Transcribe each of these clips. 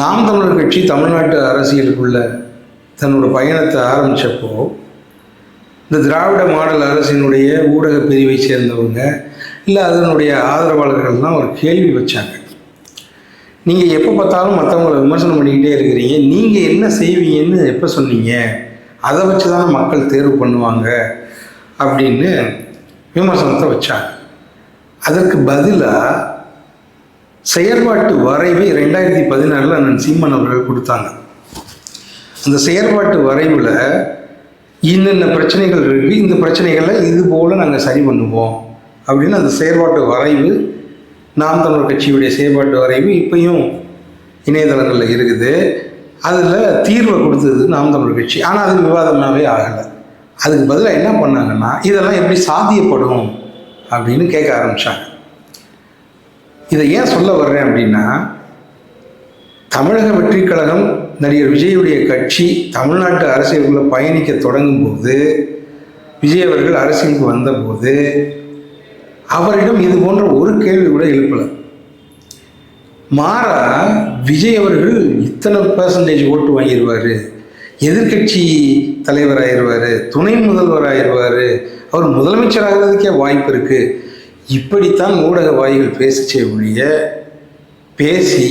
நாம் தமிழர் கட்சி தமிழ்நாட்டு அரசியலுக்குள்ள தன்னோட பயணத்தை ஆரம்பித்தப்போ இந்த திராவிட மாடல் அரசினுடைய ஊடக பிரிவை சேர்ந்தவங்க இல்லை அதனுடைய ஆதரவாளர்கள்லாம் ஒரு கேள்வி வச்சாங்க. நீங்கள் எப்போ பார்த்தாலும் மற்றவங்கள விமர்சனம் பண்ணிக்கிட்டே இருக்கிறீங்க. நீங்கள் என்ன செய்வீங்கன்னு எப்போ சொன்னீங்க? அதை வச்சு தான் மக்கள் தேர்வு பண்ணுவாங்க அப்படின்னு விமர்சனத்தை வச்சாங்க. அதற்கு பதிலாக செயற்பாட்டு வரைவை ரெண்டாயிரத்தி பதினாறில் அண்ணன் சீமன் அவர்கள் கொடுத்தாங்க. அந்த செயற்பாட்டு வரைவில் இன்னென்ன பிரச்சனைகள் இருக்குது இந்த பிரச்சனைகளை இது போல் நாங்கள் சரி பண்ணுவோம் அப்படின்னு அந்த செயற்பாட்டு வரைவு நாம் தமிழர் கட்சியுடைய செயற்பாட்டு வரைவு இப்பையும் இணையதளங்களில் இருக்குது. அதில் தீர்வை கொடுத்தது நாம் தமிழர் கட்சி. ஆனால் அது விவாதமாகவே ஆகலை. அதுக்கு பதிலாக என்ன பண்ணாங்கன்னா இதெல்லாம் எப்படி சாத்தியப்படும் அப்படின்னு கேட்க ஆரம்பித்தாங்க இதை ஏன் சொல்ல வர்றேன் அப்படின்னா தமிழக வெற்றிக் கழகம் நடிகர் விஜயுடைய கட்சி தமிழ்நாட்டு அரசியலுக்குள்ளே பயணிக்க தொடங்கும் போது விஜய் அவர்கள் அரசியலுக்கு வந்தபோது அவரிடம் இது போன்ற ஒரு கேள்வி கூட எழுப்பலை. மாறா விஜய் அவர்கள் இத்தனை பர்சன்டேஜ் ஓட்டு வாங்கிடுவார் எதிர்க்கட்சி தலைவராகிடுவார் துணை முதல்வராகிடுவார் அவர் முதலமைச்சராகிறதுக்கே வாய்ப்பு இருக்குது இப்படித்தான் ஊடக வாய்கள் பேசிச்சே ஒழிய பேசி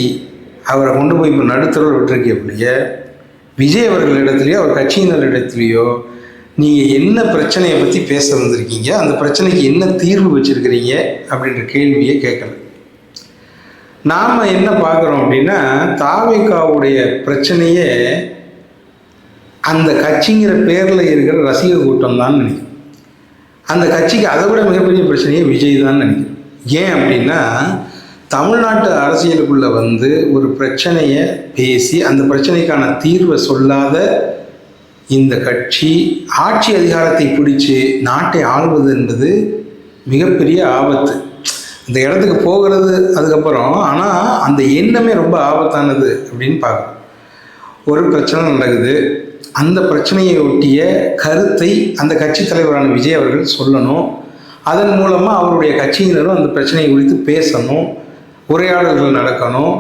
அவரை கொண்டு போய் இப்போ நடுத்தரவு விட்டுருக்கே ஒழிய விஜய் அவர்களிடத்துலையோ அவர் கட்சியினரிடத்துலையோ நீங்கள் என்ன பிரச்சனையை பற்றி பேச வந்திருக்கீங்க? அந்த பிரச்சனைக்கு என்ன தீர்வு வச்சுருக்கிறீங்க? அப்படின்ற கேள்வியை கேட்கல. நாம் என்ன பார்க்குறோம் அப்படின்னா தாவேக்காவுடைய பிரச்சனையே அந்த கட்சிங்கிற பேரில் இருக்கிற ரசிக கூட்டம் தான் நினைக்கிறேன் அந்த கட்சிக்கு அதை விட மிகப்பெரிய பிரச்சனையே விஜய் தான் நினைக்கிறேன். ஏன் அப்படின்னா தமிழ்நாட்டு அரசியலுக்குள்ளே வந்து ஒரு பிரச்சனையை பேசி அந்த பிரச்சனைக்கான தீர்வை சொல்லாத இந்த கட்சி ஆட்சி அதிகாரத்தை பிடிச்சு நாட்டை ஆள்வது என்பது மிகப்பெரிய ஆபத்து. இந்த இடத்துக்கு போகிறது அதுக்கப்புறம் ஆனால் அந்த எண்ணமே ரொம்ப ஆபத்தானது அப்படின்னு பார்க்கணும். ஒரு பிரச்சனை நடக்குது. அந்த பிரச்சனையை ஒட்டிய கருத்தை அந்த கட்சி தலைவரான விஜய் அவர்கள் சொல்லணும். அதன் மூலமாக அவருடைய கட்சியினரும் அந்த பிரச்சனையை குறித்து பேசணும். உரையாடல்கள் நடக்கணும்.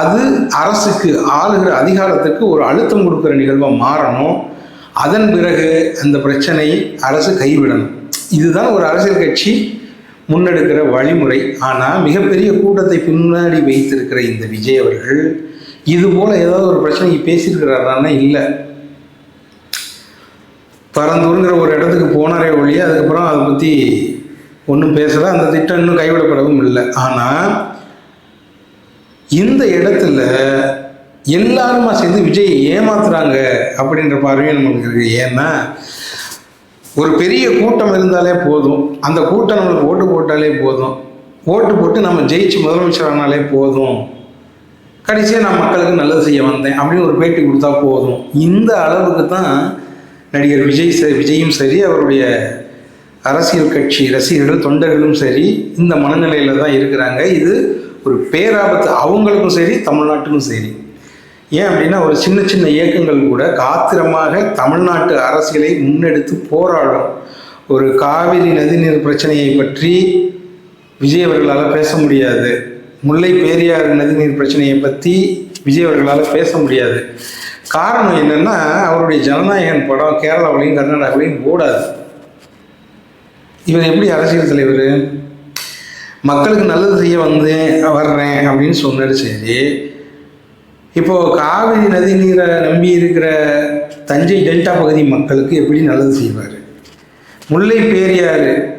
அது அரசுக்கு ஆளுகிற அதிகாரத்துக்கு ஒரு அழுத்தம் கொடுக்குற நிகழ்வாக மாறணும். அதன் பிறகு அந்த பிரச்சனை அரசு கைவிடணும். இதுதான் ஒரு அரசியல் கட்சி முன்னெடுக்கிற வழிமுறை. ஆனால் மிகப்பெரிய கூட்டத்தை பின்னாடி வைத்திருக்கிற இந்த விஜய் அவர்கள் இது போல் ஏதாவது ஒரு பிரச்சனைக்கு பேசியிருக்கிறாரான்னா இல்லை. பரந்தூருங்கிற ஒரு இடத்துக்கு போனாரே ஒழிய அதுக்கப்புறம் அதை பற்றி ஒன்றும் பேசலை. அந்த திட்டம் இன்னும் கைவிடப்படவும் இல்லை. ஆனால் இந்த இடத்துல எல்லாருமா சேர்ந்து விஜய் ஏமாத்துறாங்க அப்படின்ற பார்வையும் நம்மளுக்கு இருக்குது ஏன்னா ஒரு பெரிய கூட்டம் இருந்தாலே போதும். அந்த கூட்டம் நம்மளுக்கு ஓட்டு போட்டாலே போதும். ஓட்டு போட்டு நம்ம ஜெயிச்சு முதலமைச்சர் ஆனாலே போதும். கடைசியாக நான் மக்களுக்கு நல்லது செய்ய வந்தேன் அப்படின்னு ஒரு பேட்டி கொடுத்தா போதும். இந்த அளவுக்கு தான் நடிகர் விஜய் ச விஜயும் சரி அவருடைய அரசியல் கட்சி ரசிகர்கள் தொண்டர்களும் சரி இந்த மனநிலையில் தான் இருக்கிறாங்க. இது ஒரு பேராபத்து அவங்களுக்கும் சரி தமிழ்நாட்டுக்கும் சரி. ஏன் அப்படின்னா ஒரு சின்ன சின்ன இயக்கங்கள் கூட காத்திரமாக தமிழ்நாட்டு அரசியலை முன்னெடுத்து போராடும். ஒரு காவிரி நதிநீர் பிரச்சனையை பற்றி விஜய் அவர்களால் பேச முடியாது. முல்லை பேரியாறு நதிநீர் பிரச்சனையை பற்றி விஜய் அவர்களால் பேச முடியாது. காரணம் என்னென்னா அவருடைய ஜனநாயகன் படம் கேரளாவிலையும் கர்நாடகாவிலையும் ஓடாது. இவர் எப்படி அரசியல் தலைவர்? மக்களுக்கு நல்லது செய்ய வந்தேன் வர்றேன் அப்படின்னு சொன்னார் சரி. இப்போது காவிரி நதி நீரை நம்பி இருக்கிற தஞ்சை டெல்டா பகுதி மக்களுக்கு எப்படி நல்லது செய்வார்? முல்லை பேரியாறு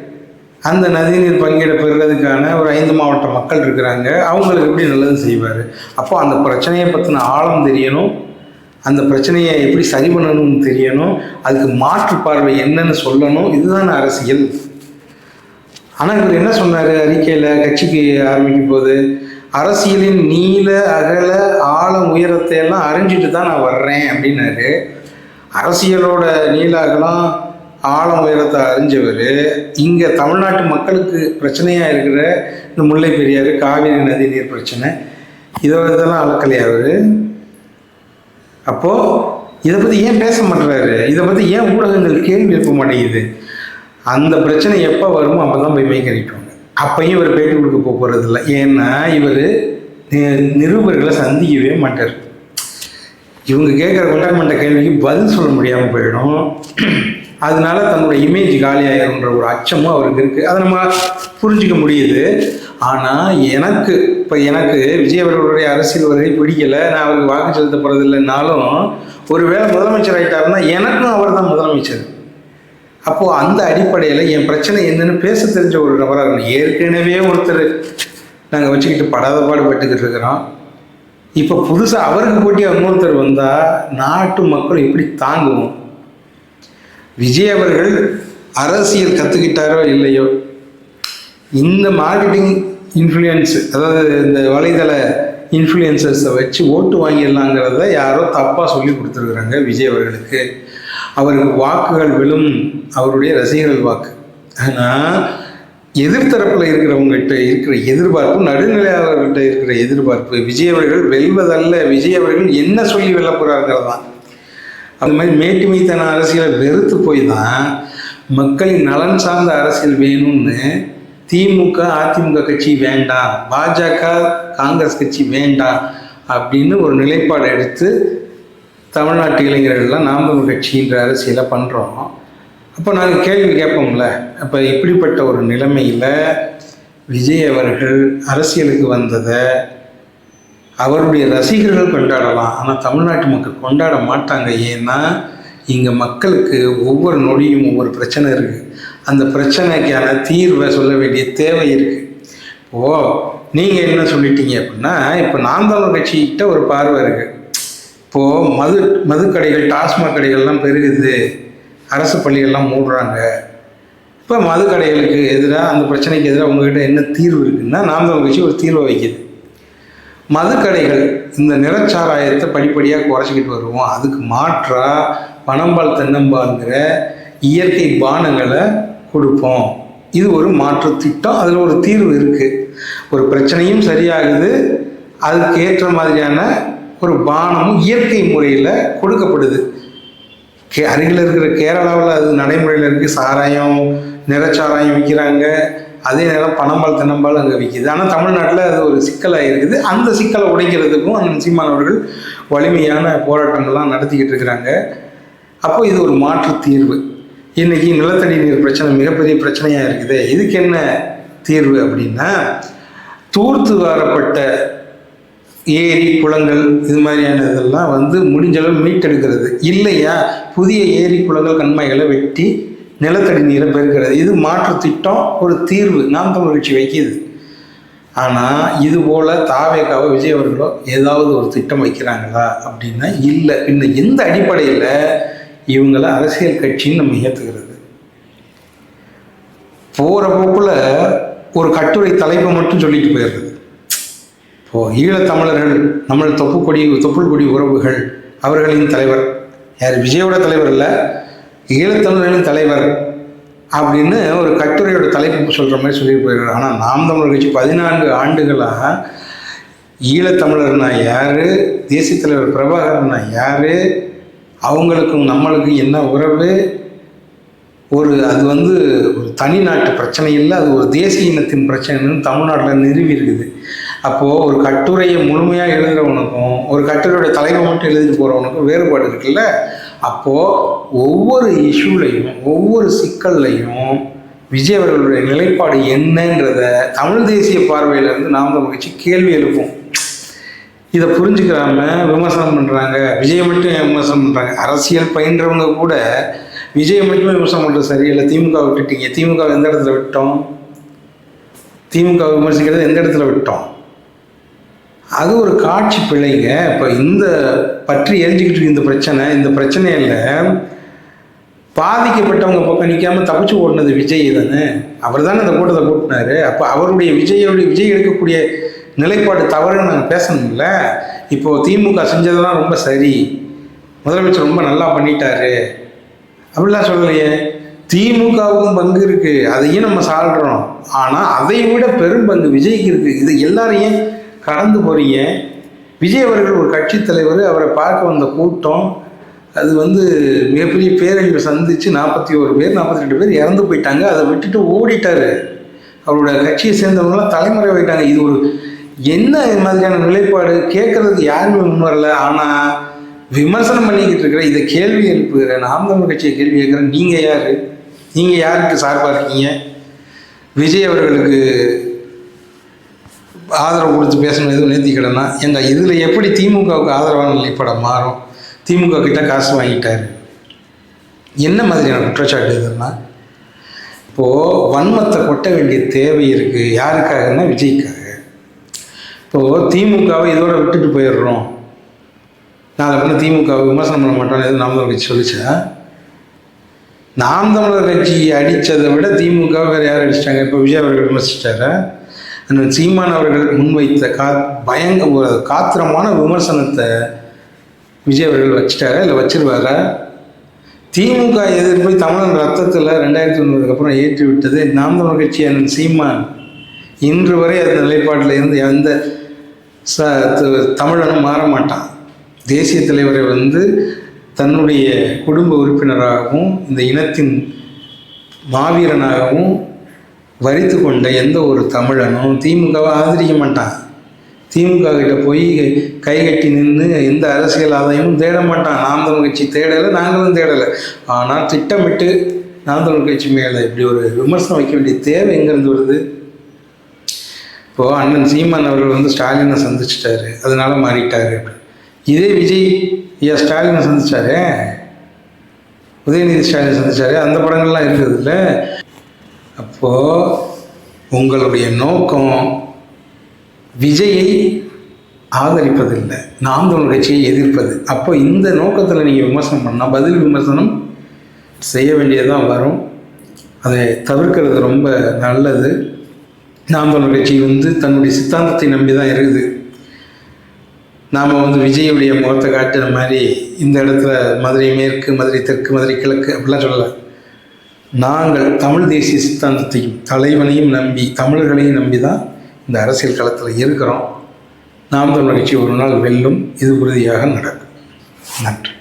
அந்த நதிநீர் பங்கீட பெறுறதுக்கான ஒரு ஐந்து மாவட்ட மக்கள் இருக்கிறாங்க. அவங்களுக்கு எப்படி நல்லது செய்வார்? அப்போ அந்த பிரச்சனையை பற்றின ஆழம் தெரியணும். அந்த பிரச்சனையை எப்படி சரி பண்ணணும்னு தெரியணும் அதுக்கு மாற்று பார்வை என்னன்னு சொல்லணும். இதுதான் அரசியல். ஆனால் இவர் என்ன சொன்னார்? அறிக்கையில் கட்சிக்கு ஆரம்பிக்கும் போது அரசியலின் நீள அகல ஆழம் உயரத்தை எல்லாம் அறிஞ்சிட்டு தான் நான் வர்றேன் அப்படின்னாரு. அரசியலோட நீள அகலம் ஆழம் உயரத்தை அறிஞ்சவர் இங்கே தமிழ்நாட்டு மக்களுக்கு பிரச்சனையாக இருக்கிற இந்த முல்லை பெரியாறு காவிரி நதி நீர் பிரச்சனை இதெல்லாம் அளக்கலையா அவர்? அப்போது இதை பற்றி ஏன் பேச மாட்டுறாரு? இதை பற்றி ஏன் ஊடகங்கள் கேள்வி எழுப்ப மாட்டேங்குது? அந்த பிரச்சனை எப்போ வருமோ அப்போ தான் போய் மைக்கறிட்டுவாங்க அப்பையும் இவர் பேட்டி கொடுக்க போக போகிறதில்ல ஏன்னா இவர் நிருபர்களை சந்திக்கவே மாட்டார். இவங்க கேட்குற கொண்டாமண்ட கேள்விக்கு பதில் சொல்ல முடியாமல் போயிடும். அதனால தன்னோட இமேஜ் காலியாயிரும்ன்ற ஒரு அச்சமும் அவருக்கு இருக்குது அதை நம்ம புரிஞ்சுக்க முடியுது. ஆனால் எனக்கு இப்போ எனக்கு விஜய் அவர்களுடைய அரசியல் வருகை பிடிக்கலை. நான் அவருக்கு வாக்கு செலுத்த போகிறதில்லைனாலும் ஒருவேளை முதலமைச்சர் ஆகிட்டாருன்னா எனக்கும் அவர் தான் முதலமைச்சர். அப்போது அந்த அடிப்படையில் என் பிரச்சனை என்னன்னு பேச தெரிஞ்ச ஒரு நபராக இருக்கணும். ஏற்கனவே ஒருத்தர் நாங்கள் வச்சுக்கிட்டு படாத பாடுபட்டுக்கிட்டு இருக்கிறோம். இப்போ புதுசாக அவருக்கு போட்டியாக இன்னொருத்தர் வந்தால் நாட்டு மக்கள் எப்படி தாங்குவோம்? விஜய் அவர்கள் அரசியல் கற்றுக்கிட்டாரோ இல்லையோ? இந்த மார்க்கெட்டிங் இன்ஃப்ளூயன்ஸ் அதாவது இந்த வலைதள இன்ஃப்ளூயன்சர்ஸை வச்சு ஓட்டு வாங்கிடலாங்கிறத யாரோ தப்பாக சொல்லி கொடுத்துருக்குறாங்க விஜய் அவர்களுக்கு. அவருக்கு வாக்குகள் விழும் அவருடைய ரசிகர்கள் வாக்கு. ஆனால் எதிர்த்தரப்பில் இருக்கிறவங்ககிட்ட இருக்கிற எதிர்பார்ப்பு நடுநிலையாளர்கள்ட்ட இருக்கிற எதிர்பார்ப்பு விஜய் அவர்கள் வெல்வதல்ல விஜய் அவர்கள் என்ன சொல்லி வெல்ல போகிறாங்கிறது தான் அது மாதிரி மேட்டுமைத்தன அரசியலை வெறுத்து போய் தான் மக்களின் நலன் சார்ந்த அரசியல் வேணும்னு திமுக அதிமுக கட்சி வேண்டாம் பாஜக காங்கிரஸ் கட்சி வேண்டாம் அப்படின்னு ஒரு நிலைப்பாடு எடுத்து தமிழ்நாட்டு இளைஞர்கள்லாம் நாம் கட்சின்ற அரசியலை பண்ணுறோம் அப்போ நாங்கள் கேள்வி கேட்போம்ல அப்போ இப்படிப்பட்ட ஒரு நிலைமையில் விஜய் அவர்கள் அரசியலுக்கு வந்ததை அவருடைய ரசிகர்கள் கொண்டாடலாம் ஆனால் தமிழ்நாட்டு மக்கள் கொண்டாட மாட்டாங்க. ஏன்னா இங்கே மக்களுக்கு ஒவ்வொரு நொடியும் ஒவ்வொரு பிரச்சனை இருக்குது அந்த பிரச்சனைக்கான தீர்வை சொல்ல வேண்டிய தேவை இருக்குது ஓ நீங்கள் என்ன சொல்லிட்டீங்க அப்படின்னா இப்போ நாம் தமிழ் கட்சிக்கிட்ட ஒரு பார்வை இருக்குது இப்போது மது மதுக்கடைகள் டாஸ்மாக் கடைகள்லாம் பெருகுது. அரசு பள்ளிகள்லாம் மூடுறாங்க. இப்போ மது கடைகளுக்கு எதிராக அந்த பிரச்சனைக்கு எதிராக உங்ககிட்ட என்ன தீர்வு இருக்குன்னா நாம் தமிழ் கட்சி ஒரு தீர்வை வைக்குது. மதுக்கடைகள் இந்த நிறச்சாராயத்தை படிப்படியாக குறைச்சிக்கிட்டு வருவோம். அதுக்கு மாற்றாக பனம்பால் தென்னம்பாங்கிற இயற்கை பானங்களை கொடுப்போம். இது ஒரு மாற்று திட்டம் அதில் ஒரு தீர்வு இருக்குது ஒரு பிரச்சனையும் சரியாகுது அதுக்கு ஏற்ற மாதிரியான ஒரு பானமும் இயற்கை முறையில் கொடுக்கப்படுது. கே அருகில் இருக்கிற கேரளாவில் அது நடைமுறையில் இருக்குது சாராயம் நிறச்சாராயம் விற்கிறாங்க அதே நேரம் பணம்பால் தினம்பால் அங்கே விற்கிது ஆனால் தமிழ்நாட்டில் அது ஒரு சிக்கலாக இருக்குது. அந்த சிக்கலை உடைக்கிறதுக்கும் அந்த சீமானவர்கள் வலிமையான போராட்டங்கள்லாம் நடத்திக்கிட்டு இருக்கிறாங்க. அப்போ இது ஒரு மாற்று தீர்வு. இன்றைக்கி நிலத்தடி நீர் பிரச்சனை மிகப்பெரிய பிரச்சனையாக இருக்குது. இதுக்கு என்ன தீர்வு அப்படின்னா தூர்த்து வாரப்பட்ட ஏரி குளங்கள் இது மாதிரியான இதெல்லாம் வந்து முடிஞ்ச அளவு மீட்டெடுக்கிறது. இல்லையா? புதிய ஏரி குளங்கள் கண்மைகளை வெட்டி நிலத்தடி நீரை பெருக்கிறது. இது மாற்று திட்டம் ஒரு தீர்வு. நாம் தமிழ் கட்சி வைக்கிது. ஆனால் இது போல் தாவேக்காவோ விஜய் அவர்களோ ஏதாவது ஒரு திட்டம் வைக்கிறாங்களா அப்படின்னா இல்லை. இன்னும் எந்த அடிப்படையில் இவங்களை அரசியல் கட்சின்னு நம்ம ஏற்றுக்கிறது போகிற போக்கில் ஒரு கட்டுரை தலைப்பை மட்டும் சொல்லிட்டு போயிடுறது. இப்போது ஈழத்தமிழர்கள் நம்ம தொப்புக்கொடி தொப்புள் கொடி உறவுகள் அவர்களின் தலைவர். யார்? விஜயோட தலைவர் இல்லை ஈழத்தமிழர்களின் தலைவர் அப்படின்னு ஒரு கட்டுரையோட தலைப்பு சொல்கிற மாதிரி சொல்லிட்டு போயிருக்காரு ஆனால் நாம் தமிழர் கட்சி பதினான்கு ஆண்டுகளாக ஈழத்தமிழர்னா யார்? தேசிய தலைவர் பிரபாகரன்னா யார்? அவங்களுக்கும் நம்மளுக்கும் என்ன உறவு? ஒரு அது வந்து ஒரு தனி நாட்டு பிரச்சனை இல்லை அது ஒரு தேசிய இனத்தின் பிரச்சனைன்னு தமிழ்நாட்டில் நிறுவி இருக்குது. அப்போது ஒரு கட்டுரையை முழுமையாக எழுதுகிறவனுக்கும் ஒரு கட்டுரையோட தலைவை மட்டும் எழுதிட்டு போகிறவனுக்கும் வேறுபாடு இருக்குல்ல? அப்போது ஒவ்வொரு இஷ்யூலையும் ஒவ்வொரு சிக்கல்லையும் விஜய் அவர்களுடைய நிலைப்பாடு என்னன்றத தமிழ் தேசிய பார்வையிலேருந்து நாம் தமிழ் கேள்வி எழுப்போம் இதை புரிஞ்சுக்கிறாம விமர்சனம் பண்ணுறாங்க விஜய் மட்டும் விமர்சனம் பண்ணுறாங்க அரசியல் பயின்றவங்க கூட விஜய் மட்டுமே விமர்சனம் பண்ணுறது சரியில்லை. திமுக விட்டுட்டீங்க. திமுக எந்த இடத்துல விட்டோம்? திமுக விமர்சிக்கிறது எந்த இடத்துல விட்டோம்? அது ஒரு காட்சி பிள்ளைங்க இப்போ இந்த பற்றி எரிஞ்சுக்கிட்டு இந்த பிரச்சனை. இந்த பிரச்சனையில் பாதிக்கப்பட்டவங்க பக்கம் நிற்காம தப்பிச்சு ஓடினது விஜய் தானே. அவர் தானே அந்த கூட்டத்தை கூட்டினாரு. அப்போ அவருடைய விஜயோடைய விஜய் எடுக்கக்கூடிய நிலைப்பாடு தவறுன்னு நாங்கள் பேசணும்ல. இப்போது திமுக செஞ்சதெல்லாம் ரொம்ப சரி. முதலமைச்சர் ரொம்ப நல்லா பண்ணிட்டாரு. அப்படிலாம் சொல்லலையே. திமுகவுக்கும் பங்கு இருக்குது அதையும் நம்ம சாடுறோம் ஆனால் அதை விட பெரும் பங்கு விஜய்க்கு இருக்குது இது எல்லாரையும் கடந்து போகிறீங்க விஜய் அவர்கள் ஒரு கட்சி தலைவர் அவரை பார்க்க வந்த கூட்டம் அது வந்து மிகப்பெரிய பேரழிவை சந்தித்து நாற்பத்தி ஒரு பேர் நாற்பத்தி ரெண்டு பேர் இறந்து போயிட்டாங்க. அதை விட்டுட்டு ஓடிட்டாரு. அவரோட கட்சியை சேர்ந்தவங்களாம் தலைமுறை போயிட்டாங்க இது ஒரு என்ன இது மாதிரியான நிலைப்பாடு? கேட்கறது யாருமே முன்வரல ஆனால் விமர்சனம் பண்ணிக்கிட்டு இருக்கிற இதை கேள்வி எழுப்புகிற நாம் தமிழ் கட்சியை கேள்வி கேட்குறேன் நீங்கள் யார்? நீங்கள் யாருக்கு சார்பாக இருக்கீங்க? விஜய் அவர்களுக்கு ஆதரவு கொடுத்து பேசணும் எதுவும் நேர்த்திக்கடனா எங்க இதில் எப்படி திமுகவுக்கு ஆதரவான நிலைப்படம் மாறும்? திமுக கிட்ட காசு வாங்கிட்டார். என்ன மாதிரியான குற்றச்சாட்டு இதுன்னா இப்போது வன்மத்தை கொட்ட வேண்டிய தேவை இருக்குது யாருக்காகன்னா விஜய்க்காக. இப்போது திமுகவை இதோட விட்டுட்டு போயிடுறோம். நாளை பண்ண திமுகவை விமர்சனம் பண்ண மாட்டோம்னு எதுவும் நாம் தமிழர் கட்சி சொல்லிச்சா? நாம் தமிழர் கட்சி அடித்ததை விட திமுக வேறு யார் அடிச்சிட்டாங்க? இப்போ விஜய் அவர்கள் விமர்சிச்சாரு? அண்ணன் சீமான் அவர்கள் முன்வைத்த கா பயங்க ஒரு காத்திரமான விமர்சனத்தை விஜய் அவர்கள் வச்சுட்டாரா? இல்லை வச்சிருவாரா? திமுக எதிர்ப்பு தமிழன் ரத்தத்தில் ரெண்டாயிரத்தி ஒன்பதுக்கு அப்புறம் ஏற்றி விட்டது நாம் தமிழர் கட்சி அண்ணன் சீமான். இன்று வரை அந்த நிலைப்பாட்டில் இருந்து எந்த ச த- தமிழனும் மாற மாட்டான். தேசிய தலைவரை வந்து தன்னுடைய குடும்ப உறுப்பினராகவும் இந்த இனத்தின் மாவீரனாகவும் வரித்து கொண்ட எந்த ஒரு தமிழனும் திமுகவை ஆதரிக்க மாட்டான். திமுக கிட்ட போய் கை கட்டி நின்று எந்த அரசியல் ஆதாயமும் தேட மாட்டான். நாம் தமிழ் கட்சி தேடலை நாங்களும் தேடலை. ஆனால் திட்டமிட்டு நாம் தமிழ் கட்சி மேலே இப்படி ஒரு விமர்சனம் வைக்க வேண்டிய தேவை எங்கேருந்து வருது? இப்போது அண்ணன் சீமான் அவர்கள் வந்து ஸ்டாலினை சந்திச்சிட்டாரு. அதனால மாறிட்டாரு. இதே விஜய் ஐயா ஸ்டாலினை சந்திச்சாரே? உதயநிதி ஸ்டாலின் சந்திச்சாரு? அந்த படங்கள்லாம் இருக்குதுல்ல அப்போது உங்களுடைய நோக்கம் விஜயை ஆதரிப்பதில்லை. நாம் தமிழ் கட்சியை எதிர்ப்பது. அப்போ இந்த நோக்கத்தில் நீங்கள் விமர்சனம் பண்ணால் பதில் விமர்சனம் செய்ய வேண்டியதுதான் வரும். அதை தவிர்க்கிறது ரொம்ப நல்லது. நாம் கட்சி வந்து தன்னுடைய சித்தாந்தத்தை நம்பி தான் இருக்குது. நாம் வந்து விஜயுடைய முகத்தை காட்டுற மாதிரி இந்த இடத்துல மதுரை மேற்கு மதுரை தெற்கு மதுரை கிழக்கு அப்படிலாம் சொல்லலை. நாங்கள் தமிழ் தேசிய சித்தாந்தத்தையும் தலைவனையும் நம்பி தமிழர்களையும் நம்பி தான் இந்த அரசியல் களத்தில் இருக்கிறோம். நாம் தமிழ் கட்சி ஒரு நாள் வெல்லும் இது உறுதியாக நடக்கும். நன்றி.